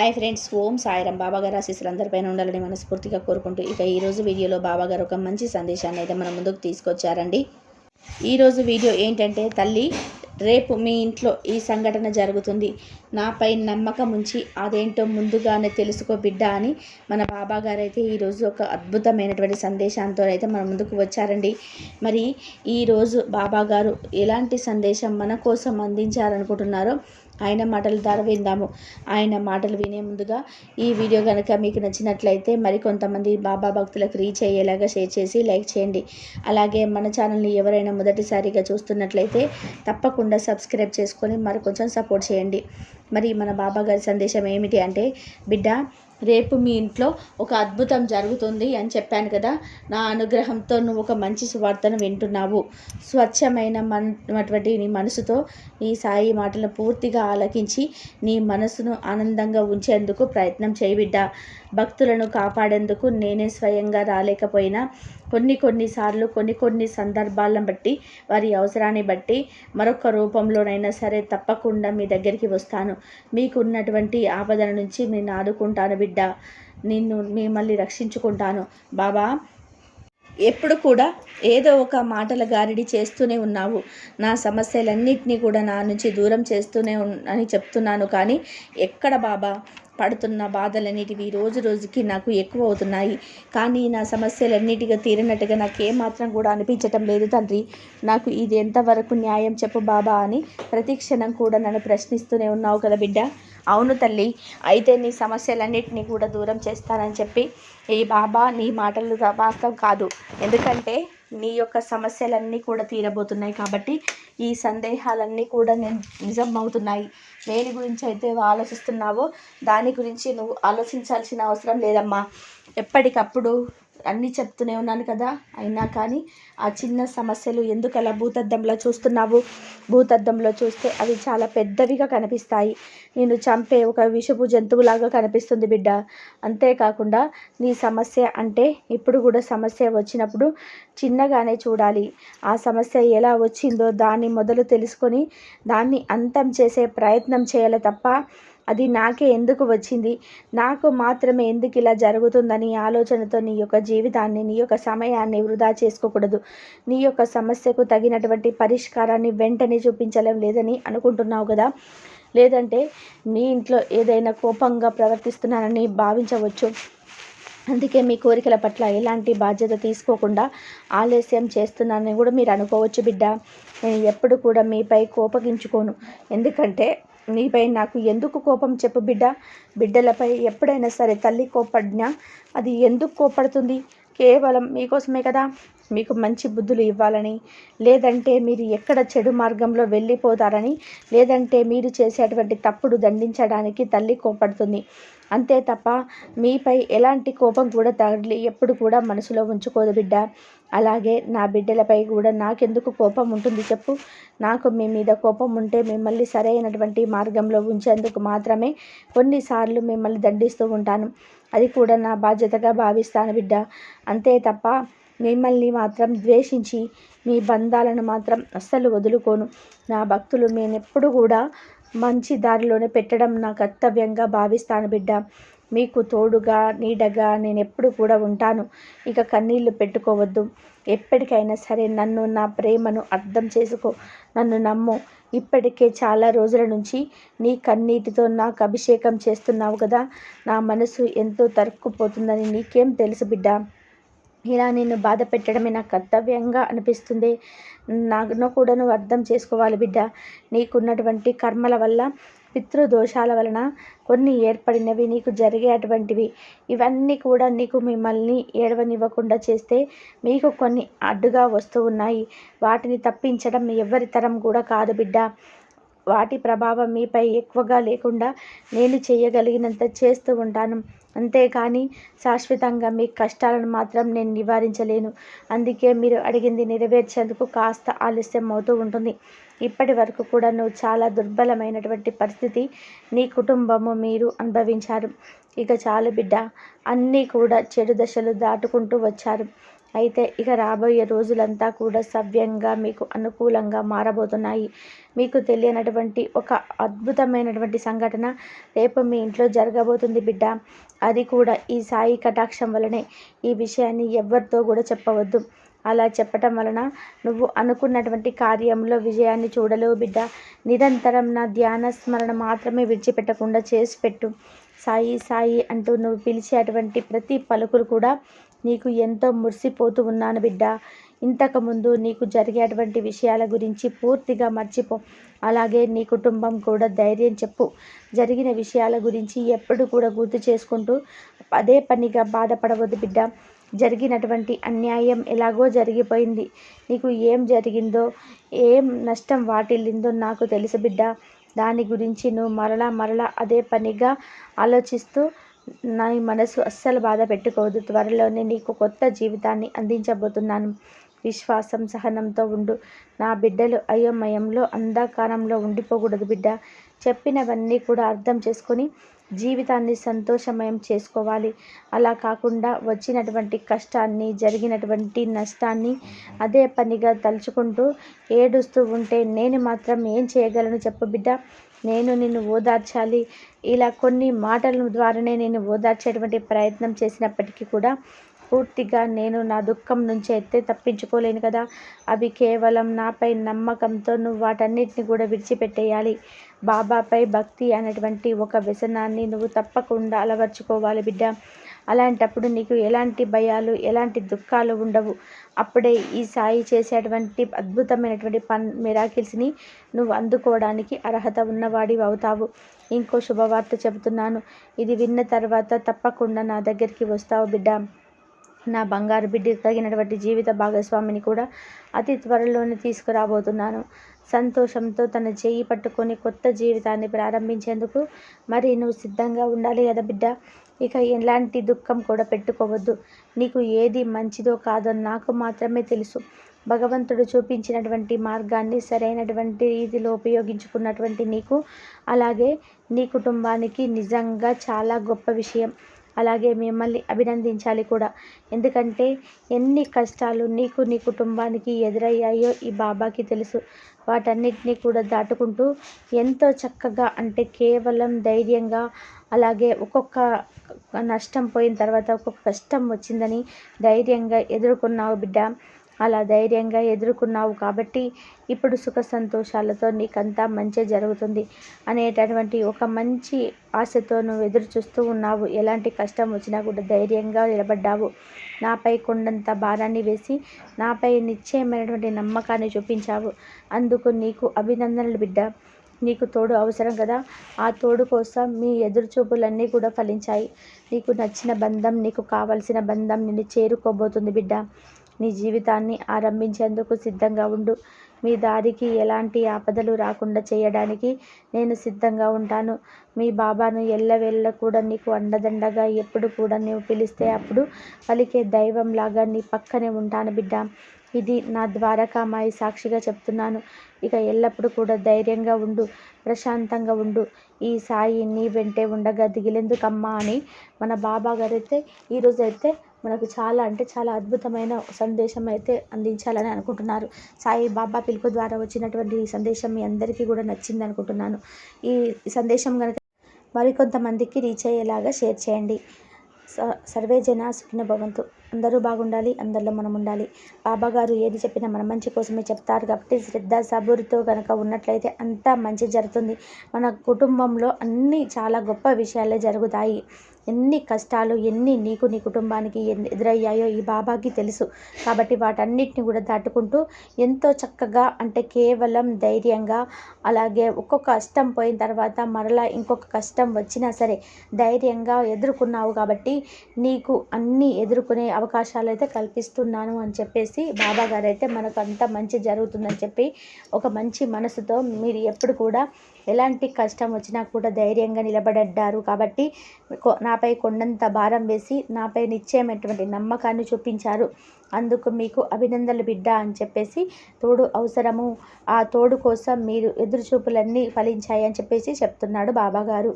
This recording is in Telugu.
హాయ్ ఫ్రెండ్స్ ఓం సాయిరం బాబాగారు ఆశీస్సులు అందరిపైన ఉండాలని మనస్ఫూర్తిగా కోరుకుంటూ ఇక ఈరోజు వీడియోలో బాబాగారు ఒక మంచి సందేశాన్ని అయితే మన ముందుకు తీసుకొచ్చారండి. ఈరోజు వీడియో ఏంటంటే తల్లి రేపు మీ ఇంట్లో ఈ సంఘటన జరుగుతుంది. నాపై నమ్మకం ఉంచి అదేంటో ముందుగానే తెలుసుకో బిడ్డ అని మన బాబా గారు అయితే ఈరోజు ఒక అద్భుతమైనటువంటి సందేశంతో అయితే మన ముందుకు వచ్చారండి. మరి ఈరోజు బాబా గారు ఎలాంటి సందేశం మన కోసం అందించారనుకుంటున్నారో ఆయన మాటల ద్వారా విందాము. ఆయన మాటలు వినే ముందుగా ఈ వీడియో కనుక మీకు నచ్చినట్లయితే మరికొంతమంది బాబా భక్తులకు రీచ్ అయ్యేలాగా షేర్ చేసి లైక్ చేయండి. అలాగే మన ఛానల్ని ఎవరైనా మొదటిసారిగా చూస్తున్నట్లయితే తప్పకుండా సబ్స్క్రైబ్ చేసుకొని మరి కొంచెం సపోర్ట్ చేయండి. మరి మన బాబా గారి సందేశం ఏమిటి అంటే బిడ్డ రేపు మీ ఇంట్లో ఒక అద్భుతం జరుగుతుంది అని చెప్పాను కదా. నా అనుగ్రహంతో నువ్వు ఒక మంచి సువార్తను వింటున్నావు. స్వచ్ఛమైన మనటువంటి నీ మనసుతో నీ సాయి మాటలను పూర్తిగా ఆలకించి నీ మనసును ఆనందంగా ఉంచేందుకు ప్రయత్నం చేయబిడ్డ భక్తులను కాపాడేందుకు నేనే స్వయంగా రాలేకపోయినా కొన్ని కొన్నిసార్లు కొన్ని కొన్ని సందర్భాలను బట్టి వారి అవసరాన్ని బట్టి మరొక రూపంలోనైనా సరే తప్పకుండా మీ దగ్గరికి వస్తాను. మీకున్నటువంటి ఆపదల నుంచి నేను ఆదుకుంటాను బిడ్డ. నిన్ను మిమ్మల్ని రక్షించుకుంటాను. బాబా ఎప్పుడు కూడా ఏదో ఒక మాటల గారిడి చేస్తూనే ఉన్నావు. నా సమస్యలన్నింటినీ కూడా నా నుంచి దూరం చేస్తూనే అని చెప్తున్నాను కానీ ఎక్కడ బాబా? పడుతున్న బాధలన్నిటివి రోజు రోజుకి నాకు ఎక్కువ అవుతున్నాయి కానీ నా సమస్యలన్నిటిగా తీరినట్టుగా నాకు ఏమాత్రం కూడా అనిపించటం లేదు తండ్రి. నాకు ఇది ఎంతవరకు న్యాయం చెప్పు బాబా అని ప్రతి క్షణం కూడా నన్ను ప్రశ్నిస్తూనే ఉన్నావు కదా బిడ్డ. అవును తల్లి. అయితే నీ సమస్యలన్నింటినీ కూడా దూరం చేస్తానని చెప్పి ఈ బాబా నీ మాటలు వాస్తవం కాదు. ఎందుకంటే నీ యొక్క సమస్యలన్నీ కూడా తీరబోతున్నాయి కాబట్టి ఈ సందేహాలన్నీ కూడా నేను నిజం అవుతున్నాయి దేని గురించి అయితే ఆలోచిస్తున్నావో దాని గురించి నువ్వు ఆలోచించాల్సిన అవసరం లేదమ్మా. ఎప్పటికప్పుడు అన్నీ చెప్తూనే ఉన్నాను కదా. అయినా కానీ ఆ చిన్న సమస్యలు ఎందుకు అలా భూతద్దంలో చూస్తున్నావు? భూతద్దంలో చూస్తే అవి చాలా పెద్దవిగా కనిపిస్తాయి. నేను చంపే ఒక విషపు జంతువులాగా కనిపిస్తుంది బిడ్డ. అంతేకాకుండా నీ సమస్య అంటే ఇప్పుడు కూడా సమస్య వచ్చినప్పుడు చిన్నగానే చూడాలి. ఆ సమస్య ఎలా వచ్చిందో దాన్ని మొదలు తెలుసుకొని దాన్ని అంతం చేసే ప్రయత్నం చేయాలి తప్ప అది నాకే ఎందుకు వచ్చింది? నాకు మాత్రమే ఎందుకు ఇలా జరుగుతుందని ఆలోచనతో నీ యొక్క జీవితాన్ని నీ యొక్క సమయాన్ని వృధా చేసుకోకూడదు. నీ యొక్క సమస్యకు తగినటువంటి పరిష్కారాన్ని వెంటనే చూపించలేం లేదని అనుకుంటున్నావు కదా? లేదంటే మీ ఇంట్లో ఏదైనా కోపంగా ప్రవర్తిస్తున్నానని భావించవచ్చు. అందుకే మీ కోరికల పట్ల ఎలాంటి బాధ్యత తీసుకోకుండా ఆలస్యం చేస్తున్నానని కూడా మీరు అనుకోవచ్చు బిడ్డ. నేను ఎప్పుడు కూడా మీపై కోపగించుకోను. ఎందుకంటే నీపై నాకు ఎందుకు కోపం చెప్పు బిడ్డ. బిడ్డలపై ఎప్పుడైనా సరే తల్లి కోపడినా? అది ఎందుకు కోపడుతుంది? కేవలం మీకోసమే కదా? మీకు మంచి బుద్ధులు ఇవ్వాలని. లేదంటే మీరు ఎక్కడ చెడు మార్గంలో వెళ్ళిపోతారని. లేదంటే మీరు చేసేటువంటి తప్పుడు దండించడానికి తల్లి కోపడుతుంది. అంతే తప్ప మీపై ఎలాంటి కోపం కూడా తగిలి ఎప్పుడు కూడా మనసులో ఉంచుకోదు బిడ్డ. అలాగే నా బిడ్డలపై కూడా నాకెందుకు కోపం ఉంటుంది చెప్పు. నాకు మీ మీద కోపం ఉంటే మిమ్మల్ని సరైనటువంటి మార్గంలో ఉంచేందుకు మాత్రమే కొన్నిసార్లు మిమ్మల్ని దండిస్తూ ఉంటాను. అది కూడా నా బాధ్యతగా భావిస్తాను బిడ్డ. అంతే తప్ప మిమ్మల్ని మాత్రం ద్వేషించి మీ బంధాలను మాత్రం అస్సలు వదులుకోను. నా భక్తులు నేనెప్పుడు కూడా మంచి దారిలోనే పెట్టడం నా కర్తవ్యంగా భావిస్తాను బిడ్డ. మీకు తోడుగా నీడగా నేను ఎప్పుడు కూడా ఉంటాను. ఇక కన్నీళ్ళు పెట్టుకోవద్దు. ఎప్పటికైనా సరే నన్ను నా ప్రేమను అర్థం చేసుకో. నన్ను నమ్ము. ఇప్పటికే చాలా రోజుల నుంచి నీ కన్నీటితో నాకు అభిషేకం చేస్తున్నావు కదా. నా మనసు ఎంతో తరుక్కుపోతుందని నీకేం తెలుసు బిడ్డ? ఇలా నిన్ను బాధ పెట్టడమే నా కర్తవ్యంగా అనిపిస్తుంది. నాకు కూడా నువ్వు అర్థం చేసుకోవాలి బిడ్డ. నీకున్నటువంటి కర్మల వల్ల పితృదోషాల వలన కొన్ని ఏర్పడినవి నీకు జరిగేటువంటివి ఇవన్నీ కూడా నీకు మిమ్మల్ని ఏడవనివ్వకుండా చేస్తే మీకు కొన్ని అడ్డుగా వస్తూ ఉన్నాయి. వాటిని తప్పించడం ఎవరి తరం కూడా కాదు బిడ్డ. వాటి ప్రభావం మీపై ఎక్కువగా లేకుండా నేను చేయగలిగినంత చేస్తూ ఉంటాను. అంతేకాని శాశ్వతంగా మీ కష్టాలను మాత్రం నేను నివారించలేను. అందుకే మీరు అడిగింది నెరవేర్చేందుకు కాస్త ఆలస్యం అవుతూ ఉంటుంది. ఇప్పటి వరకు కూడా నువ్వు చాలా దుర్బలమైనటువంటి పరిస్థితి నీ కుటుంబము మీరు అనుభవించారు. ఇక చాలు బిడ్డ అన్నీ కూడా చెడు దశలు దాటుకుంటూ వచ్చారు. అయితే ఇక రాబోయే రోజులంతా కూడా సవ్యంగా మీకు అనుకూలంగా మారబోతున్నాయి. మీకు తెలియనటువంటి ఒక అద్భుతమైనటువంటి సంఘటన రేపు మీ ఇంట్లో జరగబోతుంది బిడ్డ. అది కూడా ఈ సాయి కటాక్షం వలనే. ఈ విషయాన్ని ఎవరితో కూడా చెప్పవద్దు. అలా చెప్పటం వలన నువ్వు అనుకున్నటువంటి కార్యంలో విజయాన్ని చూడలేవు బిడ్డ. నిరంతరం నా ధ్యాన స్మరణ మాత్రమే విడిచిపెట్టకుండా చేసి పెట్టు. సాయి సాయి అంటూ నువ్వు పిలిచేటువంటి ప్రతి పలుకులు కూడా నీకు ఎంతో మురిసిపోతూ ఉన్నాను బిడ్డ. ఇంతకుముందు నీకు జరిగేటువంటి విషయాల గురించి పూర్తిగా మర్చిపో. అలాగే నీ కుటుంబం కూడా ధైర్యం చెప్పు. జరిగిన విషయాల గురించి ఎప్పుడు కూడా గుర్తు చేసుకుంటూ అదే పనిగా బాధపడవద్దు బిడ్డ. జరిగినటువంటి అన్యాయం ఎలాగో జరిగిపోయింది. నీకు ఏం జరిగిందో ఏం నష్టం వాటిల్లిందో నాకు తెలుసు బిడ్డ. దాని గురించి నువ్వు మరలా మరలా అదే పనిగా ఆలోచిస్తూ నా మనసు అస్సలు బాధ పెట్టుకోవద్దు. త్వరలోనే నీకు కొత్త జీవితాన్ని అందించబోతున్నాను. విశ్వాసం సహనంతో ఉండు. నా బిడ్డలు అయోమయంలో అంధకారంలో ఉండిపోకూడదు బిడ్డ. చెప్పినవన్నీ కూడా అర్థం చేసుకొని జీవితాన్ని సంతోషమయం చేసుకోవాలి. అలా కాకుండా వచ్చినటువంటి కష్టాన్ని జరిగినటువంటి నష్టాన్ని అదే పనిగా తలుచుకుంటూ ఏడుస్తూ ఉంటే నేను మాత్రం ఏం చేయగలను చెప్పు బిడ్డ. నేను నిన్ను ఓదార్చాలి. ఇలా కొన్ని మాటల ద్వారానే నేను ఓదార్చేటువంటి ప్రయత్నం చేసినప్పటికీ కూడా పూర్తిగా నేను నా దుఃఖం నుంచి అయితే తప్పించుకోలేను కదా. అవి కేవలం నాపై నమ్మకంతో నువ్వు వాటన్నిటిని కూడా విడిచిపెట్టేయాలి. బాబాపై భక్తి అనేటువంటి ఒక వ్యసనాన్ని నువ్వు తప్పకుండా అలవర్చుకోవాలి బిడ్డ. అలాంటప్పుడు నీకు ఎలాంటి భయాలు ఎలాంటి దుఃఖాలు ఉండవు. అప్పుడే ఈ సాయి చేసేటువంటి అద్భుతమైనటువంటి పన్ మిరాకిల్స్ని నువ్వు అందుకోవడానికి అర్హత ఉన్నవాడి అవుతావు. ఇంకో శుభవార్త చెబుతున్నాను. ఇది విన్న తర్వాత తప్పకుండా నా దగ్గరికి వస్తావు బిడ్డ. నా బంగారు బిడ్డ తగినటువంటి జీవిత భాగస్వామిని కూడా అతి త్వరలోనే తీసుకురాబోతున్నాను. సంతోషంతో తన చేయి పట్టుకొని కొత్త జీవితాన్ని ప్రారంభించేందుకు మరి నువ్వు సిద్ధంగా ఉండాలి కదా బిడ్డ. ఇక ఎలాంటి దుఃఖం కూడా పెట్టుకోవద్దు. నీకు ఏది మంచిదో కాదో నాకు మాత్రమే తెలుసు. భగవంతుడు చూపించినటువంటి మార్గాన్ని సరైనటువంటి రీతిలో ఉపయోగించుకున్నటువంటి నీకు అలాగే నీ కుటుంబానికి నిజంగా చాలా గొప్ప విషయం. అలాగే మిమ్మల్ని అభినందించాలి కూడా. ఎందుకంటే ఎన్ని కష్టాలు నీకు నీ కుటుంబానికి ఎదురయ్యాయో ఈ బాబాకి తెలుసు. వాటన్నిటినీ కూడా దాటుకుంటూ ఎంతో చక్కగా అంటే కేవలం ధైర్యంగా అలాగే ఒక్కొక్క నష్టం పోయిన తర్వాత ఒక్కొక్క కష్టం వచ్చిందని ధైర్యంగా ఎదుర్కొన్నావు బిడ్డ. అలా ధైర్యంగా ఎదుర్కొన్నావు కాబట్టి ఇప్పుడు సుఖ సంతోషాలతో నీకంతా మంచి జరుగుతుంది అనేటటువంటి ఒక మంచి ఆశతో నువ్వు ఎదురు చూస్తూ ఉన్నావు. ఎలాంటి కష్టం వచ్చినా కూడా ధైర్యంగా నిలబడ్డావు. నాపై కొండంత భారాన్ని వేసి నాపై నిశ్చయమైనటువంటి నమ్మకాన్ని చూపించావు. అందుకు నీకు అభినందనలు బిడ్డ. నీకు తోడు అవసరం కదా. ఆ తోడు కోసం మీ ఎదురుచూపులన్నీ కూడా ఫలించాయి. నీకు నచ్చిన బంధం నీకు కావలసిన బంధం నిన్ను చేరుకోబోతుంది బిడ్డ. నీ జీవితాన్ని ఆరంభించేందుకు సిద్ధంగా ఉండు. మీ దారికి ఎలాంటి ఆపదలు రాకుండా చేయడానికి నేను సిద్ధంగా ఉంటాను. మీ బాబాను ఎల్లవెల్ల కూడా నీకు అండదండగా ఎప్పుడు కూడా నీవు పిలిస్తే అప్పుడు పలికే దైవంలాగా నీ పక్కనే ఉంటాను బిడ్డ. ఇది నా ద్వారకామాయి సాక్షిగా చెప్తున్నాను. ఇక ఎల్లప్పుడూ కూడా ధైర్యంగా ఉండు ప్రశాంతంగా ఉండు. ఈ సాయి నీ వెంటే ఉండగా దిగిలేందుకమ్మా అని మన బాబా గారైతే ఈరోజైతే మనకు చాలా అంటే చాలా అద్భుతమైన సందేశం అయితే అందించాలని అనుకుంటున్నారు. సాయి బాబా పిలుపు ద్వారా వచ్చినటువంటి ఈ సందేశం మీ అందరికీ కూడా నచ్చింది అనుకుంటున్నాను. ఈ సందేశం కనుక మరికొంతమందికి రీచ్ అయ్యేలాగా షేర్ చేయండి. స సర్వే జన సుఖిన భవంతు. అందరూ బాగుండాలి అందరిలో మనం ఉండాలి. బాబా గారు ఏది చెప్పినా మన మంచి కోసమే చెప్తారు కాబట్టి శ్రద్ధ సబూరితో కనుక ఉన్నట్లయితే అంతా మంచి జరుగుతుంది. మన కుటుంబంలో అన్నీ చాలా గొప్ప విషయాలే జరుగుతాయి. ఎన్ని కష్టాలు ఎన్ని నీకు నీ కుటుంబానికి ఎదురయ్యాయో ఈ బాబాకి తెలుసు. కాబట్టి వాటన్నిటిని కూడా దాటుకుంటూ ఎంతో చక్కగా అంటే కేవలం ధైర్యంగా అలాగే ఒక్కొక్క కష్టం పోయిన తర్వాత మరలా ఇంకొక కష్టం వచ్చినా సరే ధైర్యంగా ఎదుర్కొన్నావు కాబట్టి నీకు అన్నీ ఎదుర్కొనే అవకాశాలు అయితే కల్పిస్తున్నాను అని చెప్పేసి బాబా గారు అయితే మనకు అంత మంచి జరుగుతుందని చెప్పి ఒక మంచి మనసుతో మీరు ఎప్పుడు కూడా ఎలాంటి కష్టం వచ్చినా కూడా ధైర్యంగా నిలబడ్డారు. కాబట్టి నాపై కొండంత భారం వేసి నాపై నిశ్చయమైనటువంటి నమ్మకాన్ని చూపించారు. అందుకు మీకు అభినందనలు బిడ్డ అని చెప్పేసి తోడు అవసరము ఆ తోడు కోసం మీరు ఎదురుచూపులన్నీ ఫలించాయి అని చెప్పేసి చెప్తున్నాడు బాబాగారు.